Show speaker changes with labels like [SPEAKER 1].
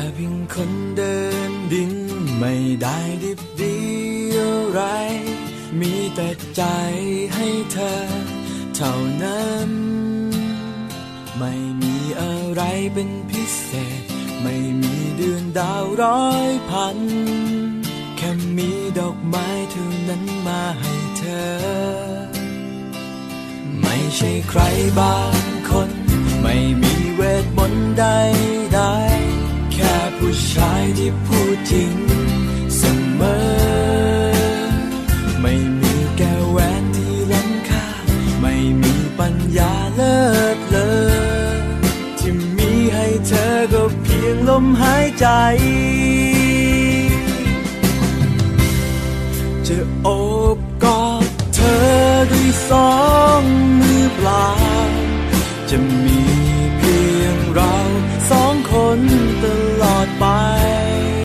[SPEAKER 1] ค่เพียงคนเดินดินไม่ได้ดิบดีอะไร มีแต่ใจให้เธอ เท่านั้น ไม่มีอะไรเป็นพิเศษ ไม่มีเดือนดาวร้อยพัน แค่มีดอกไม้เท่านั้นมาให้เธอ ไม่ใช่ใครบางคน พูดจริงเสมอ ไม่มีแก้วแหวนที่ล้ำค่า ไม่มีปัญญาเลิศเลอที่มีให้เธอก็เพียงลมหายใจ จะโอบกอดเธอด้วยสองมือเปล่าจะมี